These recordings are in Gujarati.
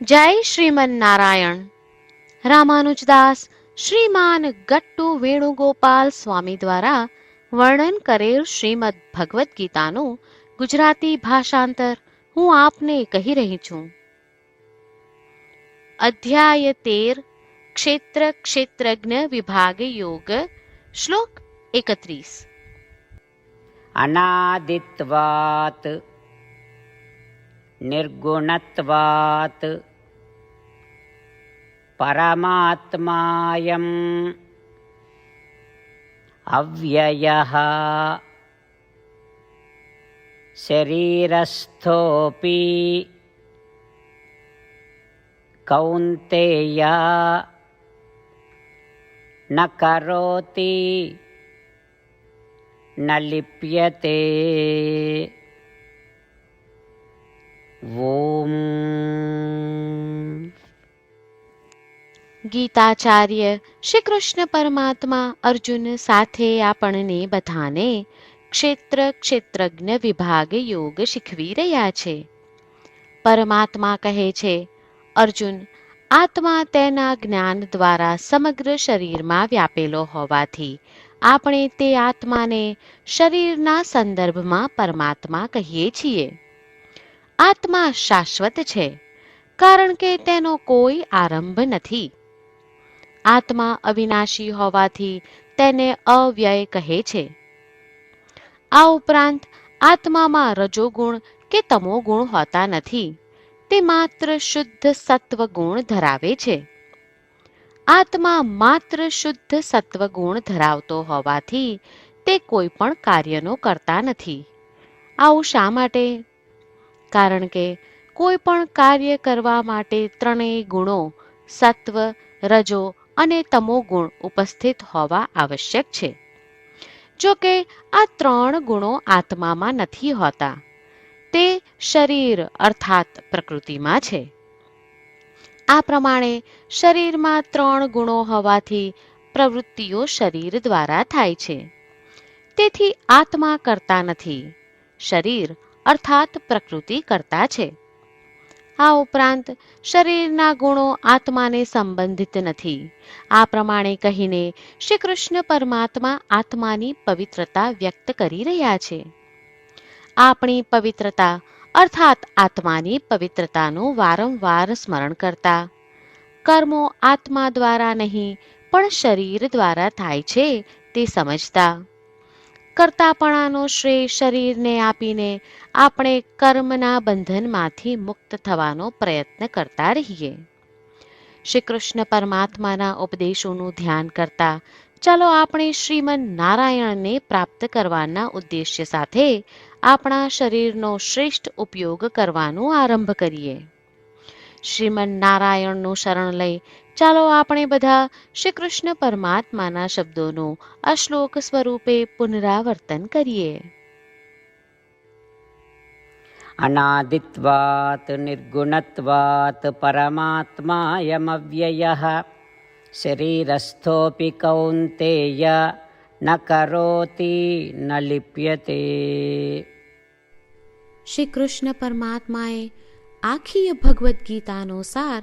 જય શ્રીમન નારાયણ રામાનુજદાસ શ્રીમાન ગટ્ટુ વેણુગોપાલ સ્વામી દ્વારા વર્ણન કરેલ શ્રીમદ ભગવદ્ ગીતાનું ગુજરાતી ભાષાંતર હું આપને કહી રહી છું. અધ્યાય તેર, ક્ષેત્ર ક્ષેત્રજ્ઞ વિભાગ યોગ, શ્લોક એકત્રીસ. અનાદિત્વાત, નિર્ગુણત્વાત परमात्मायम् अव्ययः शरीरस्थोऽपि कौन्तेय न करोति न लिप्यते ॐ ગીતાચાર્ય શ્રી કૃષ્ણ પરમાત્મા અર્જુન સાથે આપણને બધાને ક્ષેત્ર ક્ષેત્રજ્ઞ વિભાગ યોગ શીખવી રહ્યા છે. પરમાત્મા કહે છે, અર્જુન, આત્મા તેના જ્ઞાન દ્વારા સમગ્ર શરીરમાં વ્યાપેલો હોવાથી આપણે તે આત્માને શરીરના સંદર્ભમાં પરમાત્મા કહીએ છીએ. આત્મા શાશ્વત છે, કારણ કે તેનો કોઈ આરંભ નથી. આત્મા અવિનાશી હોવાથી તેને અવ્યય કહે છે. આ ઉપરાંત આત્મામાં રજોગુણ કે તમોગુણ હોતા નથી. તે માત્ર શુદ્ધ સત્વ ગુણ ધરાવે છે. આત્મા માત્ર શુદ્ધ સત્વ ગુણ ધરાવતો હોવાથી તે કોઈ પણ કાર્યનો કરતા નથી. આવું શા માટે? કારણ કે કોઈ પણ કાર્ય કરવા માટે ત્રણેય ગુણો સત્વ, રજો અને તમો ગુણ ઉપસ્થિત હોવા આવશ્યક છે. જો કે, આ ત્રણ ગુણો આત્મામાં નથી હોતા. તે શરીર અર્થાત પ્રકૃતિમાં છે. આ પ્રમાણે શરીરમાં ત્રણ ગુણો હોવાથી પ્રવૃત્તિઓ શરીર દ્વારા થાય છે. તેથી આત્મા કરતા નથી. શરીર અર્થાત પ્રકૃતિ કરતા છે. આ ઉપરાંત શરીરના ગુણો આત્માને સંબંધિત નથી. આ પ્રમાણે કહીને શ્રી કૃષ્ણ પરમાત્મા આત્માની પવિત્રતા વ્યક્ત કરી રહ્યા છે. આપણી પવિત્રતા અર્થાત આત્માની પવિત્રતાનું વારંવાર સ્મરણ કરતા. કર્મો આત્મા દ્વારા નહીં, પણ શરીર દ્વારા થાય છે તે સમજતા. કરતાપણાનો શ્રેય શરીરને આપીને આપણે કર્મના બંધનમાંથી મુક્ત થવાનો પ્રયત્ન કરતા રહીએ. શ્રી કૃષ્ણ પરમાત્માના ઉપદેશોનું ધ્યાન કરતા ચાલો આપણે શ્રીમન નારાયણને પ્રાપ્ત કરવાના ઉદ્દેશ્ય સાથે આપણા શરીરનો શ્રેષ્ઠ ઉપયોગ કરવાનો આરંભ કરીએ. શ્રીમન નારાયણનું શરણ લઈ ચાલો આપણે બધા શ્રી કૃષ્ણ પરમાત્માના શબ્દોનું આ સ્વરૂપે પુનરાવર્તન કરીએ. અનાદિત્વાત નિર્ગુણત્વાત પરમાત્માયમવ્યય શરીરસ્થોપી કૌંતેય ન કરોતિ ન લિપ્યતે. શ્રી કૃષ્ણ પરમાત્માએ આખી ભગવદ્ ગીતાનો સાર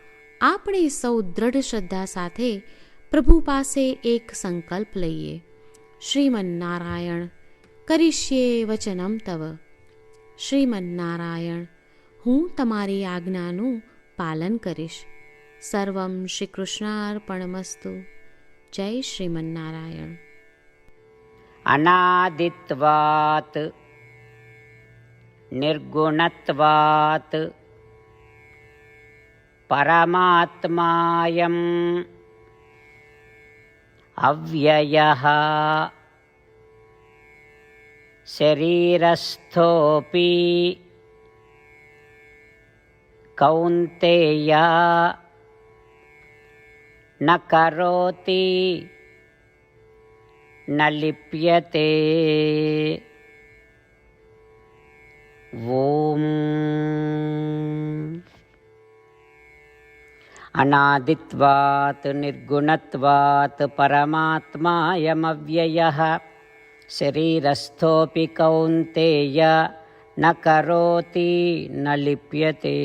આપણે સૌ દ્રઢ શ્રદ્ધા સાથે પ્રભુ પાસે એક સંકલ્પ લઈએ. શ્રીમન્નારાયણ, કરીશ્યે વચનમ તવ. શ્રીમન્નારાયણ, હું તમારી આજ્ઞાનું પાલન કરીશ. સર્વમ શ્રી કૃષ્ણાર્પણમસ્તુ જય શ્રીમન્નારાયણ. અનાદિત્વાત, નિર્ગુણત્વાત. परमात्मायम् अव्ययः शरीरस्थोऽपि कौन्तेय न करोति न लिप्यते ॐ అనాదిత్వాత్ నిర్గుణత్వాత్ పరమాత్మాయమవ్యయ. శరీరస్థోపి కౌంతేయ నరోతి నలిప్యతే.